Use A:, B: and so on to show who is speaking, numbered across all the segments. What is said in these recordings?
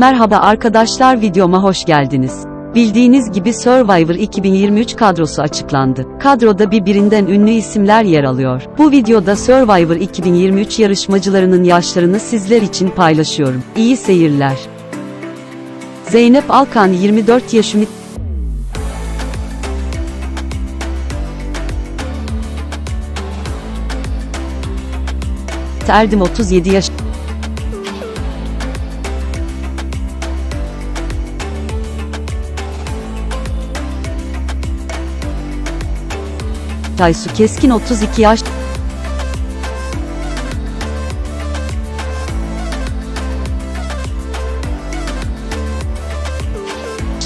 A: Merhaba arkadaşlar videoma hoş geldiniz. Bildiğiniz gibi Survivor 2023 kadrosu açıklandı. Kadroda birbirinden ünlü isimler yer alıyor. Bu videoda Survivor 2023 yarışmacılarının yaşlarını sizler için paylaşıyorum. İyi seyirler. Zeynep Alkan 24 yaş Ümit Erdim 37 yaş Taysu Keskin 32 yaş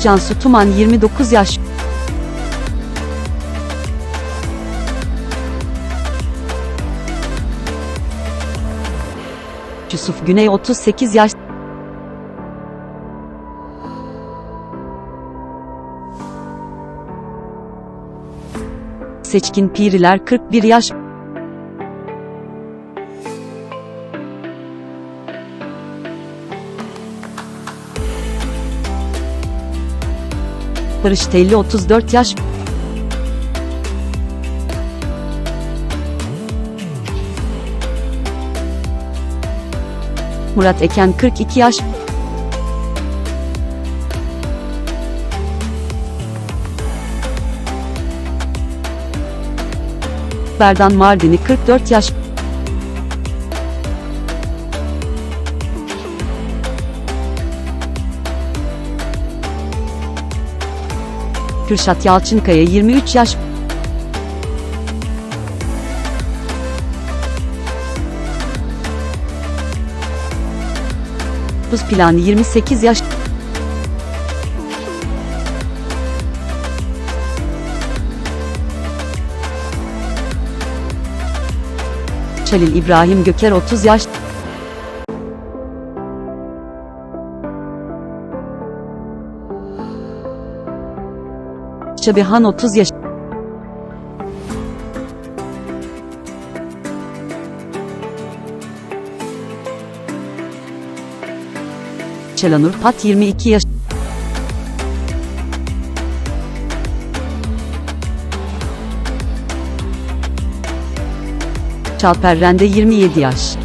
A: Cansu Tuman 29 yaş. Yusuf Güney 38 yaş Seçkin Piriler 41 yaş. Barış Telli 34 yaş. Murat Eken 42 yaş Berdan Mardini 44 yaş Kürşat Yalçınkaya 23 yaş Buz Planı 28 yaş Çalil İbrahim Göker 30 yaş Şabihan 30 yaş Çelanur Pat 22 yaş Çalper Rende 27 yaş